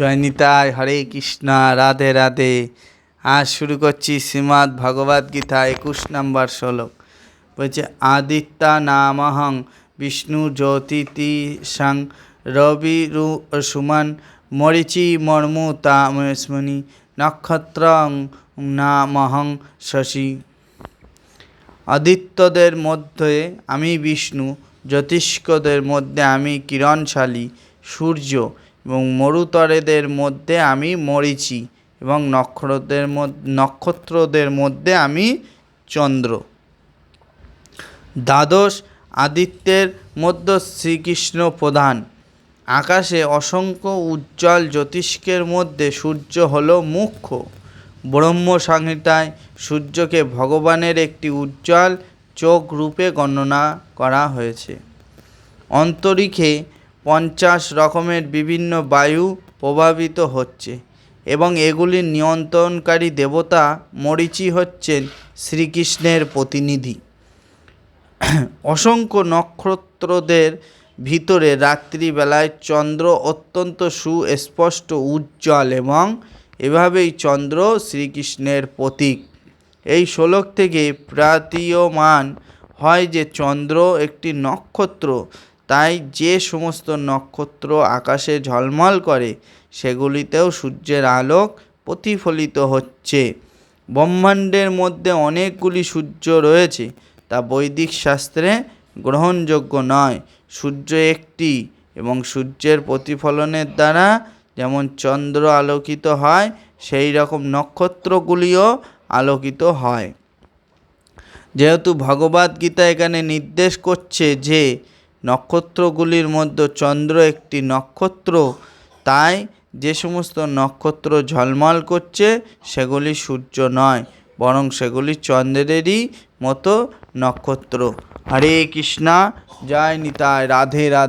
জয় নিতাই, হরে কৃষ্ণা, রাধে রাধে। আজ শুরু করছি শ্রীমদ্ ভগবদ গীতা একুশ নম্বর শ্লোক। বলছে, আদিত্যা নামহং বিষ্ণু জ্যোতিতি সং রবি রু সুমন মরিচি মর্মু তামস্মনি নক্ষত্রং নামহং শশী। আদিত্যদের মধ্যে আমি বিষ্ণু, জ্যোতিষ্কদের মধ্যে আমি কিরণশালী, সূর্য এবং মরুতরেদের মধ্যে আমি মরিচি এবং নক্ষত্রদের নক্ষত্রদের মধ্যে আমি চন্দ্র। দ্বাদশ আদিত্যের মধ্যে শ্রীকৃষ্ণ প্রধান। আকাশে অসংখ্য উজ্জ্বল জ্যোতিষ্কের মধ্যে সূর্য হল মুখ্য। ব্রহ্ম সংহিতায় সূর্যকে ভগবানের একটি উজ্জ্বল চোখ রূপে গণনা করা হয়েছে। অন্তরিক্ষে পঞ্চাশ রকমের বিভিন্ন বায়ু প্রভাবিত হচ্ছে এবং এগুলির নিয়ন্ত্রণকারী দেবতা মরিচি হচ্ছেন শ্রীকৃষ্ণের প্রতিনিধি। অসংখ্য নক্ষত্রদের ভিতরে রাত্রিবেলায় চন্দ্র অত্যন্ত সুস্পষ্ট উজ্জ্বল এবং এভাবেই চন্দ্র শ্রীকৃষ্ণের প্রতীক। এই শ্লোক থেকে প্রাতীয়মান হয় যে চন্দ্র একটি নক্ষত্র তাই যে সমস্ত নক্ষত্র আকাশে ঝলমল করে, সেগুলিতেও সূর্যের আলোক প্রতিফলিত হচ্ছে। ব্রহ্মাণ্ডের মধ্যে অনেকগুলি সূর্য রয়েছে, তা বৈদিক শাস্ত্রে গ্রহণযোগ্য নয়। সূর্য একটি এবং সূর্যের প্রতিফলনের দ্বারা যেমন চন্দ্র আলোকিত হয়, সেই রকম নক্ষত্রগুলিও আলোকিত হয়। যেহেতু ভগবদ গীতা এখানে নির্দেশ করছে যে নক্ষত্রগুলির মধ্যে চন্দ্র একটি নক্ষত্র। তাই যে সমস্ত নক্ষত্র ঝলমল করছে, সেগুলি সূর্য নয়, বরং সেগুলি চন্দ্রেরই মতো নক্ষত্র। হরে কৃষ্ণা, জয় নিতাই, রাধে রাধে।